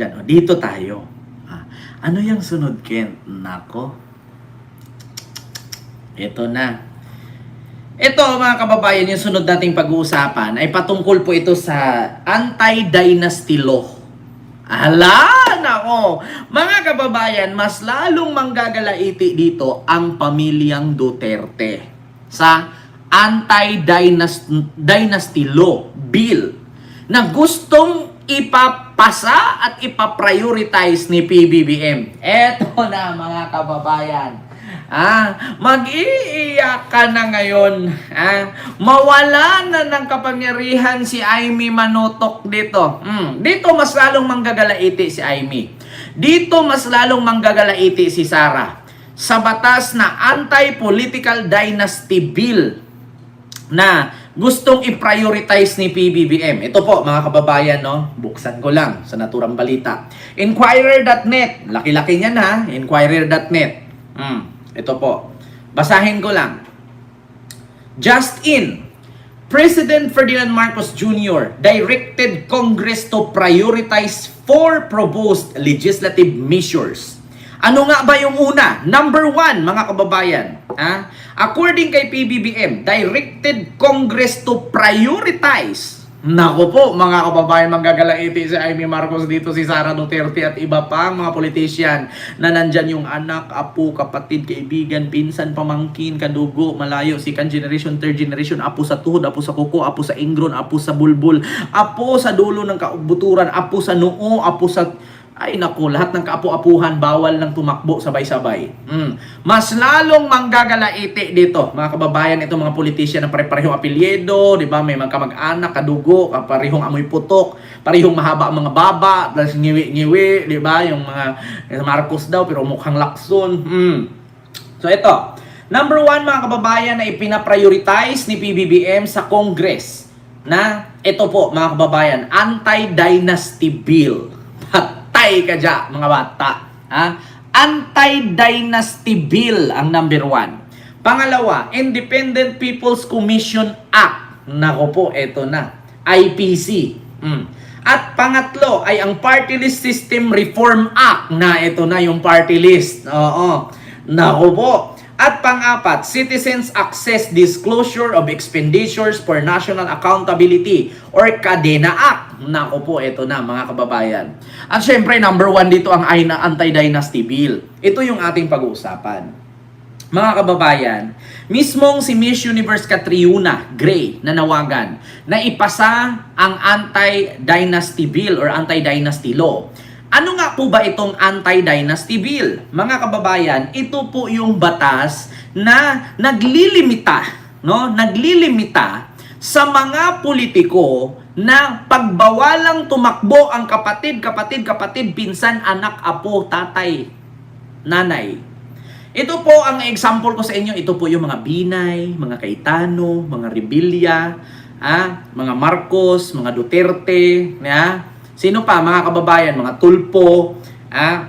Yan, o, dito tayo. Ah, ano yung sunod, Ken? Nako. Ito na. Ito mga kababayan, yung sunod nating pag-uusapan ay patungkol po ito sa anti-dynasty law. Ala, nako. Mga kababayan, mas lalong manggagalaiti dito ang pamilyang Duterte sa anti-dynasty law bill na gustong ipapasa at ipaprioritize ni PBBM. Eto na mga kababayan. Ah, mag-iiyak ka na ngayon. Ah, mawala na ng kapangyarihan si Amy Manotok dito. Hmm, dito mas lalong manggagalaiti si Amy. Dito mas lalong manggagalaiti si Sara sa batas na anti-political dynasty bill na gustong i-prioritize ni PBBM. Ito po, mga kababayan, no? Buksan ko lang sa naturang balita. Inquirer.net. Laki-laki niyan ha. Inquirer.net. Hmm. Ito po. Basahin ko lang. Just in, President Ferdinand Marcos Jr. directed Congress to prioritize four proposed legislative measures. Ano nga ba yung una? Number one, mga kababayan. Ha? According kay PBBM, directed Congress to prioritize. Nako po, mga kababayan, manggagalaiti si Amy Marcos dito, si Sara Duterte at iba pang mga politician na nandyan yung anak, apo, kapatid, kaibigan, pinsan, pamangkin, kadugo, malayo, second generation, third generation, apo sa tuhod, apo sa kuko, apo sa ingron, apo sa bulbul, apo sa dulo ng kaubuturan, apo sa noo, apo sa ay naku, lahat ng kaapu-apuhan bawal lang tumakbo sabay-sabay. Mm. Mas lalong manggagalaiti dito, mga kababayan, itong mga politician na pare-parehong apelyido, di ba? May mga kamag-anak, kadugo, parehong amoy putok, parehong mahaba ang mga baba, tapos ngiwi-ngiwi, di ba? Yung mga Marcos daw, pero mukhang lakson. Mm. So ito, number one mga kababayan na ipinaprioritize ni PBBM sa Congress na ito po mga kababayan, anti-dynasty bill. Patay ka dyan, mga bata. Ha? Anti-dynasty bill ang number one. Pangalawa, Independent People's Commission Act. Nako po, eto na. IPC. Mm. At pangatlo ay ang Party List System Reform Act na ito na yung party list. Oo. Nako po. At pang-apat, Citizens Access Disclosure of Expenditures for National Accountability or KADENA Act. Nako po, ito na mga kababayan. At syempre, number one dito ang Anti-Dynasty Bill. Ito yung ating pag-uusapan. Mga kababayan, mismong si Miss Universe Catriona Gray na nawagan na ipasa ang anti-dynasty bill or anti-dynasty law. Ano nga po ba itong anti-dynasty bill? Mga kababayan, ito po yung batas na naglilimita, no? Naglilimita sa mga politiko na pagbawalang tumakbo ang kapatid, kapatid, kapatid, pinsan, anak, apo, tatay, nanay. Ito po ang example ko sa inyo. Ito po yung mga Binay, mga Cayetano, mga Rebilla, ah, mga Marcos, mga Duterte, ah, Sino pa, mga kababayan, mga tulpo, ah,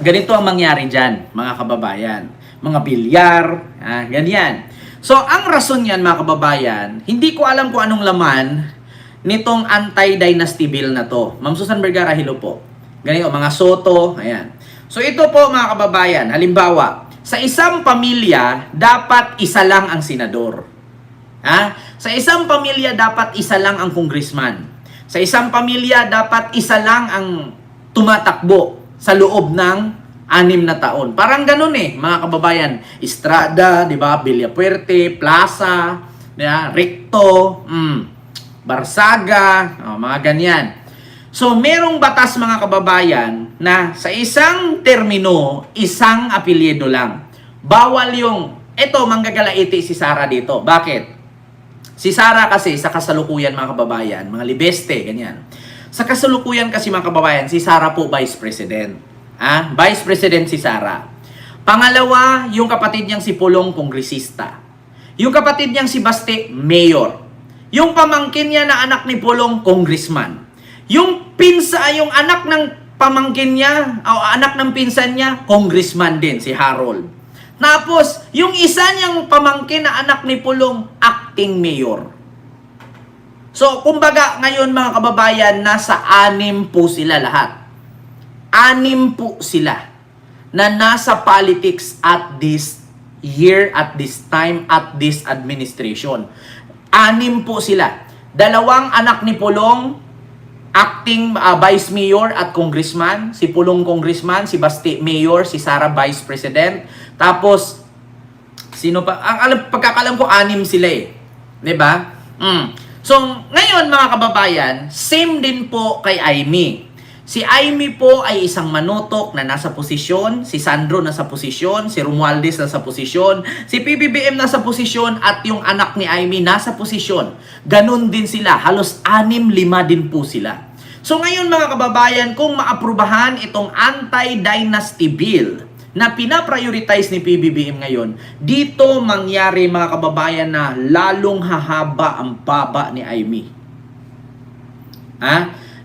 ganito ang mangyari dyan, mga kababayan. Mga bilyar, ah, ganyan. So, ang rason yan, mga kababayan, hindi ko alam kung anong laman nitong anti-dynasty bill na to. Ma'am Susan Vergara, hello po. Ganito, mga Soto, ayan. So, ito po, mga kababayan, halimbawa, sa isang pamilya, dapat isa lang ang senador. Ha? Sa isang pamilya, dapat isa lang ang congressman. Sa isang pamilya, dapat isa lang ang tumatakbo sa loob ng anim na taon. Parang ganun eh, mga kababayan. Estrada, di ba? Villapuerte, Plaza, di ba? Recto, mm, Barsaga, oh, mga ganyan. So, merong batas mga kababayan na sa isang termino, isang apelyido lang. Bawal yung, eto, manggagalaiti si Sara dito. Bakit? Si Sara kasi sa kasalukuyan mga kababayan, mga libeste, ganyan. Sa kasalukuyan kasi mga kababayan, si Sara po Vice President. Ah, Vice President si Sara. Pangalawa, yung kapatid niyang si Pulong kongresista. Yung kapatid niyang si Baste, mayor. Yung pamangkin niya na anak ni Pulong, congressman. Yung pinsa, yung anak ng pamangkin niya, o anak ng pinsan niya, congressman din, si Harold. Tapos, yung isa niyang pamangkin na anak ni Pulong, acting mayor. So, kumbaga, ngayon mga kababayan, nasa anim po sila lahat. Anim po sila na nasa politics at this year, at this time, at this administration. Anim po sila. Dalawang anak ni Pulong, acting uh, vice mayor at congressman, si Pulong congressman, si Basti mayor, si Sara vice president. Tapos sino pa? Ang alam pagkakalam ko anim sila eh. 'Di ba? Mm. So, ngayon mga kababayan, same din po kay Aimee. Si Aimee po ay isang manutok na nasa posisyon, si Sandro nasa posisyon, si Romualdez nasa posisyon, si PBBM nasa posisyon at yung anak ni Aimee nasa posisyon. Ganon din sila, halos anim-lima din po sila. So ngayon mga kababayan, kung maaprubahan itong anti-dynasty bill na pinaprioritize ni PBBM ngayon, dito mangyari mga kababayan na lalong hahaba ang baba ni Aimee. Ha?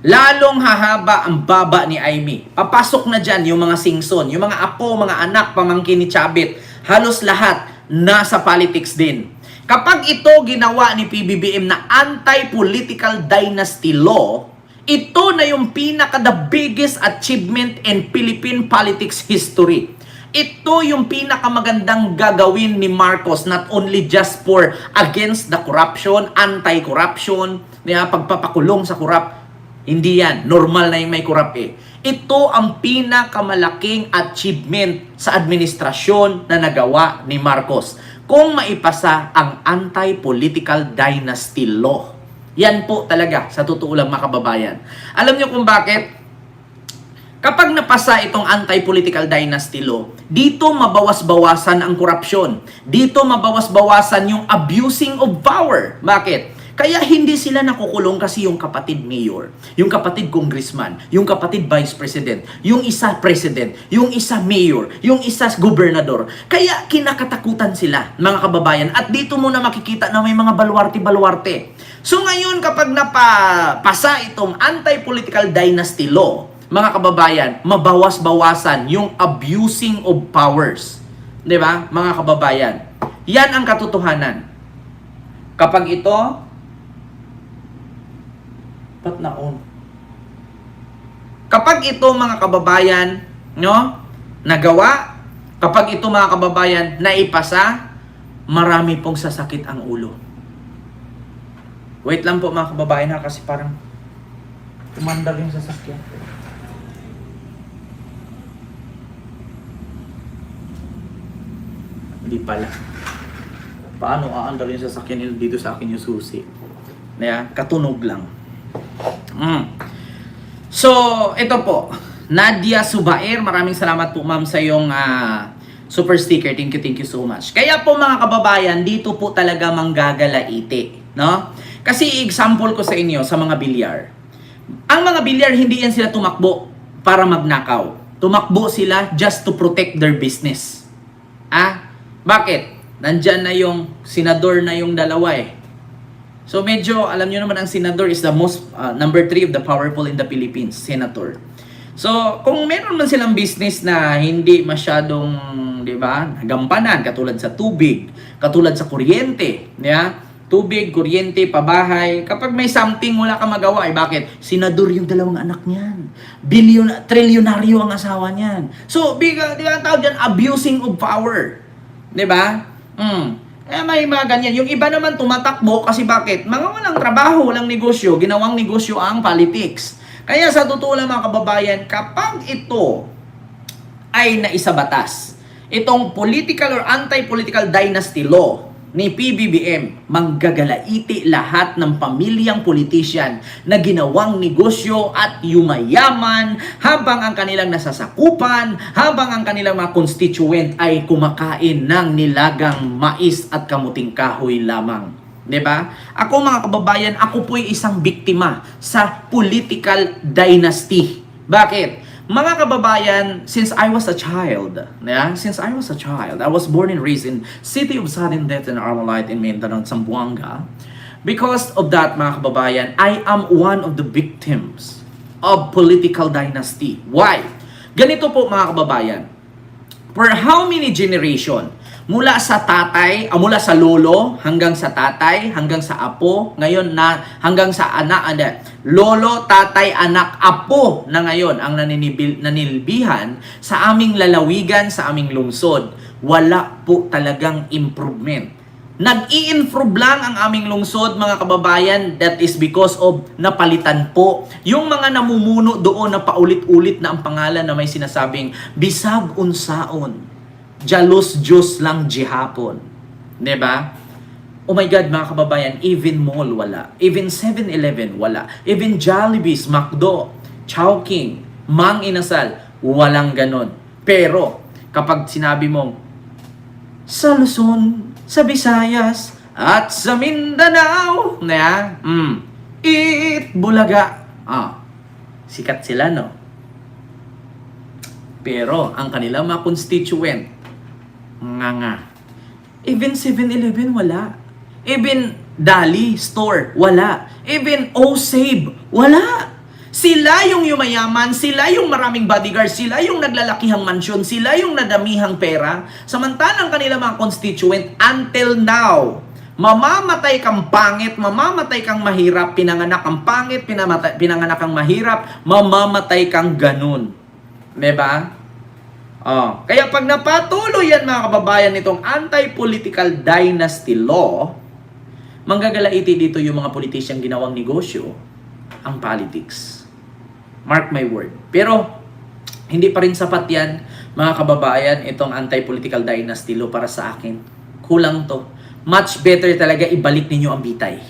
Lalong hahaba ang baba ni Aimee. Papasok na dyan yung mga singson, yung mga apo, mga anak, pamangkin ni Chabit. Halos lahat nasa politics din. Kapag ito ginawa ni PBBM na anti-political dynasty law, ito na yung pinaka the biggest achievement in Philippine politics history. Ito yung pinakamagandang gagawin ni Marcos not only just for against the corruption, anti-corruption, pagpapakulong sa corrupt. Hindi yan. Normal na yung may corrupt eh. Ito ang pinakamalaking achievement sa administrasyon na nagawa ni Marcos. Kung maipasa ang anti-political dynasty law. Yan po talaga, sa totoo lang mga kababayan. Alam niyo kung bakit? Kapag napasa itong anti-political dynasty law, dito mabawas-bawasan ang korupsyon. Dito mabawas-bawasan yung abusing of power. Bakit? Kaya hindi sila nakukulong kasi yung kapatid mayor, yung kapatid congressman, yung kapatid vice president, yung isa president, yung isa mayor, yung isa gobernador. Kaya kinakatakutan sila, mga kababayan. At dito mo na makikita na may mga balwarte-balwarte. So ngayon kapag napasa itong anti-political dynasty law, mga kababayan, mabawas-bawasan yung abusing of powers. 'Di ba? Mga kababayan. Yan ang katotohanan. Kapag ito Ba't naon? Kapag ito mga kababayan, no, nagawa, kapag ito mga kababayan naipasa, marami pong sasakit ang ulo. Wait lang po mga kababayan ha, kasi parang tumandal yung sasakyan. Hindi pala. Paano aandal yung sasakyan nila dito sa akin yung susi? Kaya, katunog lang. Mm. So, ito po. Nadia Subair, maraming salamat po ma'am sa yung ah, super sticker. Thank you, thank you so much. Kaya po mga kababayan, dito po talaga manggagalaiti. No? Kasi example ko sa inyo sa mga bilyar. Ang mga bilyar, hindi yan sila tumakbo para magnakaw. Tumakbo sila just to protect their business. Ah? Bakit? Nandyan na yung senador na yung dalawa eh. So medyo, alam nyo naman ang senador is the most, uh, number three of the powerful in the Philippines, senator. So, kung meron man silang business na hindi masyadong, di ba, nagampanan, katulad sa tubig, katulad sa kuryente, yeah? tubig, kuryente, pabahay, kapag may something wala ka magawa, eh bakit? Senador yung dalawang anak niyan. Billion, trilyonaryo ang asawa niyan. So, biga, di ba tawag dyan, abusing of power. Di ba? Mm. Eh, may mga ganyan. Yung iba naman tumatakbo kasi bakit? Mga walang trabaho, walang negosyo, ginawang negosyo ang politics. Kaya sa totoo lang mga kababayan, kapag ito ay naisabatas, itong political or anti-political dynasty law ni PBBM, manggagalaiti lahat ng pamilyang politician na ginawang negosyo at yumayaman habang ang kanilang nasasakupan, habang ang kanilang mga constituent ay kumakain ng nilagang mais at kamuting kahoy lamang. 'Di ba? Ako mga kababayan, ako po'y isang biktima sa political dynasty. Bakit? Mga kababayan, since I was a child, yeah, since I was a child, I was born and raised in City of Sudden Death and Armalite in Mindanao, Zamboanga. Because of that, mga kababayan, I am one of the victims of political dynasty. Why? Ganito po mga kababayan. For how many generation? Mula sa tatay, ah, mula sa lolo hanggang sa tatay, hanggang sa apo, ngayon na hanggang sa anak, ano, lolo, tatay, anak, apo na ngayon ang naninibil, nanilbihan sa aming lalawigan, sa aming lungsod. Wala po talagang improvement. Nag-i-improve lang ang aming lungsod, mga kababayan. That is because of napalitan po. Yung mga namumuno doon na paulit-ulit na ang pangalan na may sinasabing, Bisag unsaon, Jalos Diyos lang jihapon. ba? Oh my God, mga kababayan, even mall wala. Even 7-Eleven wala. Even Jollibee's, McDo, Chowking, Mang Inasal, walang ganon. Pero, kapag sinabi mong, sa Luzon, sa Visayas, at sa Mindanao, na, mm, it Bulaga. Ah, sikat sila, no? Pero, ang kanilang mga constituent, nga nga. Even 7-Eleven, wala. Even Dali store, wala. Even O-Save, wala. Sila yung yumayaman, sila yung maraming bodyguards, sila yung naglalakihang mansyon, sila yung nadamihang pera. Samantalang kanila mga constituent, until now, mamamatay kang pangit, mamamatay kang mahirap, pinanganak kang pangit, pinamatay, pinanganak kang mahirap, mamamatay kang ganun. 'Di ba? Oh, kaya pag napatuloy yan mga kababayan nitong anti-political dynasty law, manggagalaiti dito yung mga politisyang ginawang negosyo, ang politics. Mark my word. Pero, hindi pa rin sapat yan, mga kababayan, itong anti-political dynasty law para sa akin. Kulang to. Much better talaga ibalik ninyo ang bitay.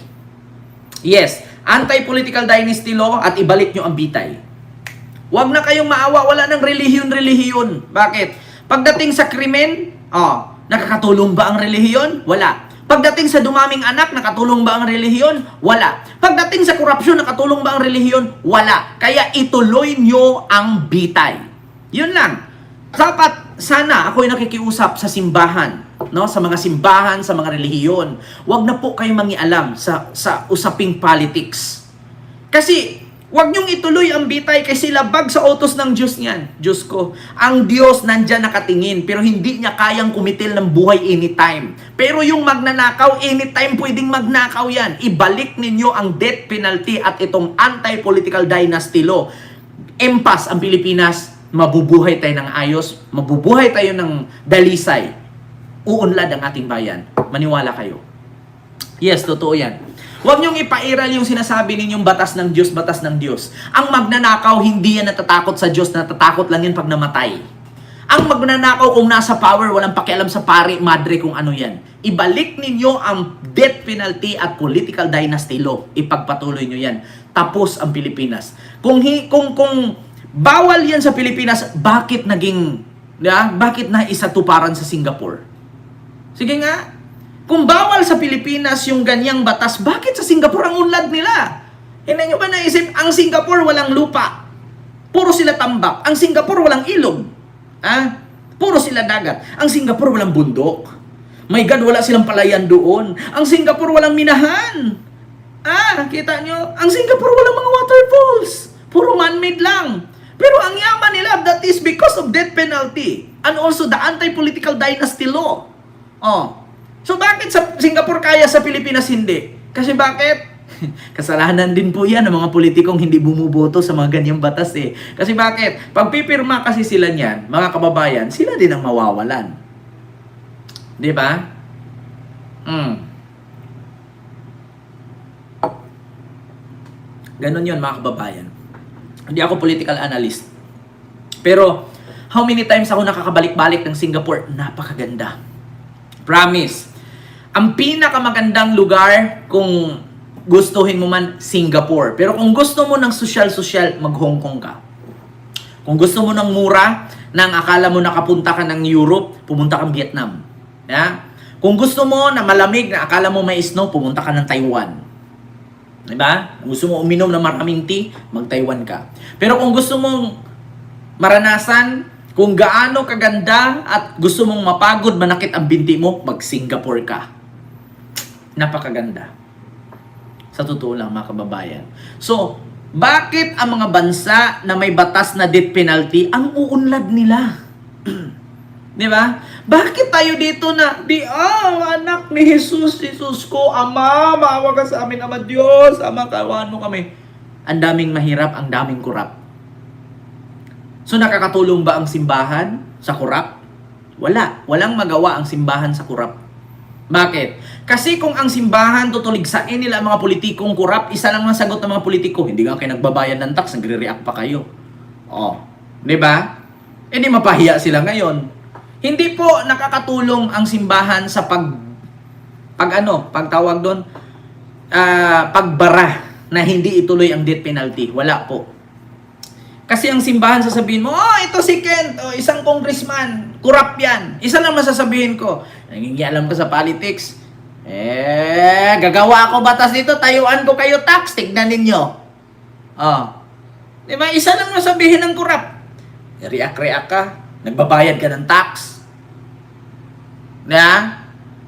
Yes, anti-political dynasty law at ibalik nyo ang bitay. Huwag na kayong maawa, wala ng relihiyon-relihiyon. Bakit? Pagdating sa krimen, oh, nakakatulong ba ang relihiyon? Wala. Pagdating sa dumaming anak, nakatulong ba ang relihiyon? Wala. Pagdating sa korupsyon, nakatulong ba ang relihiyon? Wala. Kaya ituloy nyo ang bitay. Yun lang. Dapat, sana ako'y nakikiusap sa simbahan, no? sa mga simbahan, sa mga relihiyon. Huwag na po kayo mangialam sa, sa usaping politics. Kasi, Huwag niyong ituloy ang bitay kasi labag sa utos ng Diyos niyan. Diyos ko, ang Diyos nandyan nakatingin pero hindi niya kayang kumitil ng buhay anytime. Pero yung magnanakaw, anytime pwedeng magnakaw yan. Ibalik ninyo ang death penalty at itong anti-political dynasty law. Empas ang Pilipinas, mabubuhay tayo ng ayos, mabubuhay tayo ng dalisay. Uunlad ang ating bayan. Maniwala kayo. Yes, totoo yan. Huwag niyong ipairal yung sinasabi ninyong batas ng Diyos, batas ng Diyos. Ang magnanakaw, hindi yan natatakot sa Diyos, natatakot lang yan pag namatay. Ang magnanakaw kung nasa power, walang pakialam sa pari, madre kung ano yan. Ibalik ninyo ang death penalty at political dynasty law. Ipagpatuloy nyo yan. Tapos ang Pilipinas. Kung, hi, kung, kung bawal yan sa Pilipinas, bakit naging, yeah, bakit na isa tuparan sa Singapore? Sige nga, kung bawal sa Pilipinas yung ganyang batas, bakit sa Singapore ang unlad nila? Hindi nyo ba naisip, ang Singapore walang lupa. Puro sila tambak. Ang Singapore walang ilog. Ah? Puro sila dagat. Ang Singapore walang bundok. My God, wala silang palayan doon. Ang Singapore walang minahan. Ah, kita nyo? Ang Singapore walang mga waterfalls. Puro man-made lang. Pero ang yaman nila, that is because of death penalty. And also the anti-political dynasty law. Oh, So bakit sa Singapore kaya sa Pilipinas hindi? Kasi bakit? Kasalanan din po yan ng mga politikong hindi bumuboto sa mga ganyang batas eh. Kasi bakit? Pag pipirma kasi sila niyan, mga kababayan, sila din ang mawawalan. Di ba? Mm. Ganon yun mga kababayan. Hindi ako political analyst. Pero, how many times ako nakakabalik-balik ng Singapore? Napakaganda. Promise. Ang pinakamagandang lugar kung gustuhin mo man Singapore. Pero kung gusto mo ng social-social, mag-Hong Kong ka. Kung gusto mo ng mura, nang akala mo nakapunta ka ng Europe, pumunta kang Vietnam. Ya? Kung gusto mo na malamig, na akala mo may snow, pumunta ka ng Taiwan. Diba? Kung gusto mo uminom ng maraming tea, mag-Taiwan ka. Pero kung gusto mong maranasan kung gaano kaganda at gusto mong mapagod, manakit ang binti mo, mag-Singapore ka. Napakaganda. Sa totoo lang, mga kababayan. So, bakit ang mga bansa na may batas na death penalty ang uunlad nila? Di ba? Bakit tayo dito na, di, ah, anak ni Jesus, Jesus ko, Ama, maawa ka sa amin, Ama Diyos, Ama, kawano kami. Ang daming mahirap, ang daming kurap. So nakakatulong ba ang simbahan sa kurap? Wala. Walang magawa ang simbahan sa kurap. Bakit? Kasi kung ang simbahan tutuligsain nila ang mga politikong kurap, isa lang ang sagot ng mga politiko, hindi nga kayo nagbabayad ng tax, nagre-react pa kayo. Oh, 'di ba? Eh di mapahiya sila ngayon. Hindi po nakakatulong ang simbahan sa pag pag ano, pagtawag doon ah, pagbara na hindi ituloy ang death penalty. Wala po. Kasi ang simbahan sasabihin mo, oh, ito si Kent, oh, isang congressman, kurap yan. Isa lang masasabihin ko, nangingialam ka sa politics. Eh, gagawa ako batas dito, tayuan ko kayo tax, tignan ninyo. Oh. Di ba? Isa lang masabihin ng kurap. React-react ka, nagbabayad ka ng tax. Na?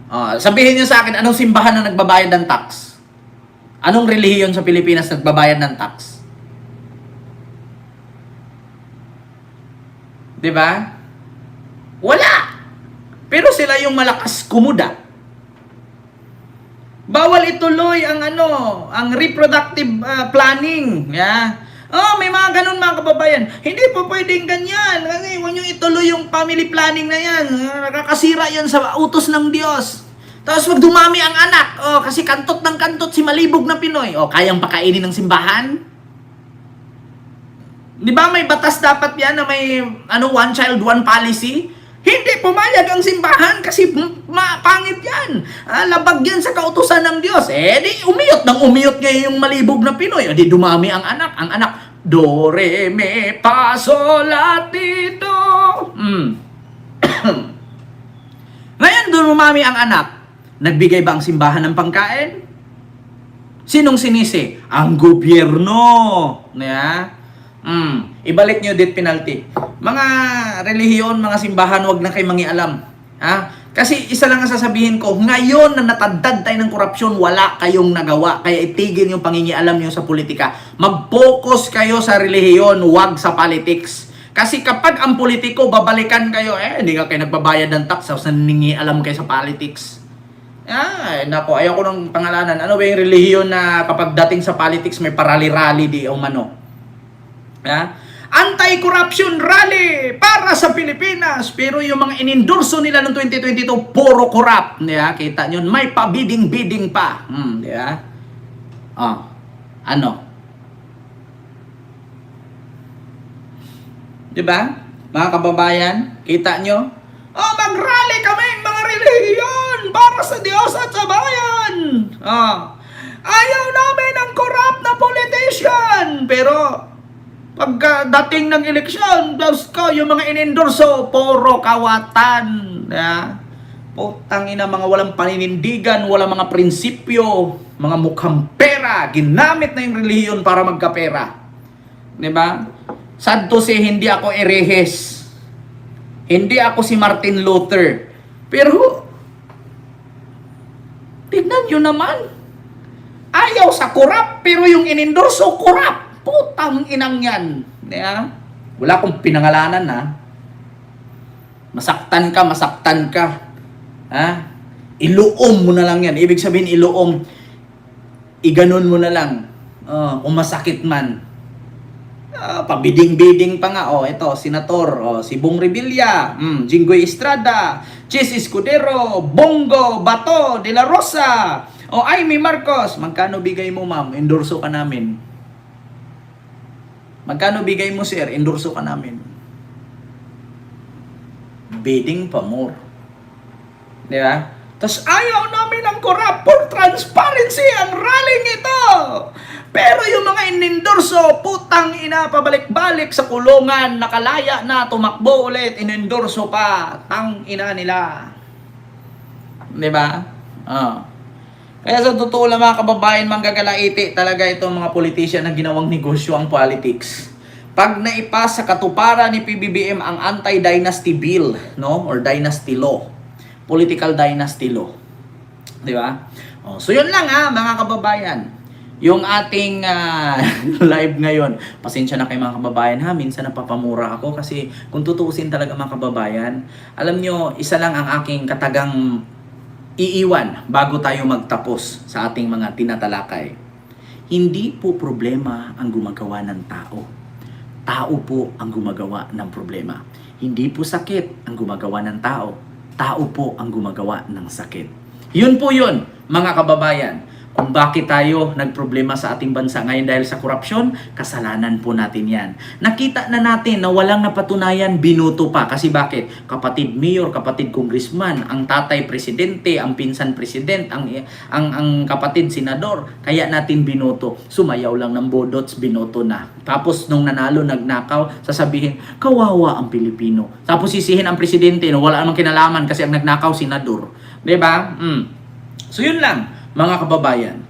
Oh, sabihin niyo sa akin, anong simbahan na nagbabayad ng tax? Anong relihiyon sa Pilipinas nagbabayad ng tax? 'Di ba? Wala. Pero sila yung malakas kumuda. Bawal ituloy ang ano, ang reproductive ah, planning, ya. Oh, may mga ganun mga kababayan. Hindi po pwedeng ganyan. Kasi huwag nyo ituloy yung family planning na yan. Ah, Nakakasira yan sa utos ng Diyos. Tapos wag dumami ang anak. Oh, kasi kantot ng kantot si malibog na Pinoy. Oh, kayang pakainin ng simbahan? Di ba may batas dapat yan na may ano one child one policy? Hindi pumayag ang simbahan kasi pangit yan. Ah, labag yan sa kautusan ng Diyos. Eh di umiyot ng umiyot ngayon yung malibog na Pinoy. O di dumami ang anak. Ang anak, do, re, me, fa, sol, la, ti, do. Hmm. Ngayon doon umami ang anak. Nagbigay ba ang simbahan ng pangkain? Sinong sinisi? Ang gobyerno. Yeah? Mm, ibalik nyo death penalty. Mga relihiyon, mga simbahan, wag na kayo mangialam. Ha? Kasi isa lang ang sasabihin ko, ngayon na natadad tayo ng korupsyon, wala kayong nagawa. Kaya itigil yung pangingialam nyo sa politika. Mag-focus kayo sa relihiyon, wag sa politics. Kasi kapag ang politiko, babalikan kayo, eh, hindi ka kayo nagbabayad ng tax, tapos nangingialam kayo sa politics. Ay, nako, ayaw ko ng pangalanan. Ano ba yung relihiyon na kapag dating sa politics may parali-rally di o mano? Ha? Anti-corruption rally para sa Pilipinas. Pero yung mga inendorso nila noong 2022, puro corrupt. Di ba? Kita nyo, may pabiding-biding pa. Hmm, di ba? Oh, ano? Di ba? Mga kababayan, kita nyo? Oh, mag-rally kami, mga relihiyon, para sa Diyos at sa bayan. Oh. Ayaw namin ng corrupt na politician. Pero, pagka dating ng eleksyon, Diyos ko, yung mga inendorso, puro kawatan. Yeah. Putang ina, mga walang paninindigan, walang mga prinsipyo, mga mukhang pera, ginamit na yung relihiyon para magkapera. Di ba? Sad to say, hindi ako erehes. Hindi ako si Martin Luther. Pero, tignan nyo naman. Ayaw sa kurap, pero yung inendorso, kurap. Putang inang yan. Ba? Wala akong pinangalanan, ha? Masaktan ka, masaktan ka. Ha? Iluom mo na lang yan. Ibig sabihin, iluom. Iganon mo na lang. Oh, kung masakit man. Ah, pabiding-biding pa nga. Oh, ito, senator. Oh, si Bong Revilla. Mm, Jinggoy Estrada. Chis Escudero. Bongo. Bato. De La Rosa. O, oh, Amy Marcos. Magkano bigay mo, ma'am? Endorso ka namin. Magkano bigay mo, sir? Endorso ka namin. Bidding pa more. Di ba? Tapos ayaw namin ng corrupt for transparency ang rallying ito. Pero yung mga inendorso, putang ina, pabalik-balik sa kulungan, nakalaya na, tumakbo ulit, inendorso pa, tang ina nila. Di ba? Ah. Kaya sa totoo lang mga kababayan, manggagalaiti talaga itong mga politician na ginawang negosyo ang politics. Pag naipas sa katuparan ni PBBM ang anti-dynasty bill, no? Or dynasty law. Political dynasty law. Di ba? Oh, so yun lang ha, mga kababayan. yung ating ah, live ngayon. Pasensya na kay mga kababayan ha, minsan napapamura ako kasi kung tutuusin talaga mga kababayan, alam nyo, isa lang ang aking katagang iiwan bago tayo magtapos sa ating mga tinatalakay. Hindi po problema ang gumagawa ng tao. Tao po ang gumagawa ng problema. Hindi po sakit ang gumagawa ng tao. Tao po ang gumagawa ng sakit. Yun po yun, mga kababayan. Kung bakit tayo nagproblema sa ating bansa ngayon dahil sa korupsyon, kasalanan po natin yan. Nakita na natin na walang napatunayan, binuto pa. Kasi bakit? Kapatid mayor, kapatid congressman, ang tatay presidente, ang pinsan president, ang, ang, ang kapatid senador. Kaya natin binuto. Sumayaw lang ng bodots, binoto na. Tapos nung nanalo, nagnakaw, sasabihin, kawawa ang Pilipino. Tapos sisihin ang presidente na wala namang kinalaman kasi ang nagnakaw, senador. ba? Mm. So yun lang, mga kababayan.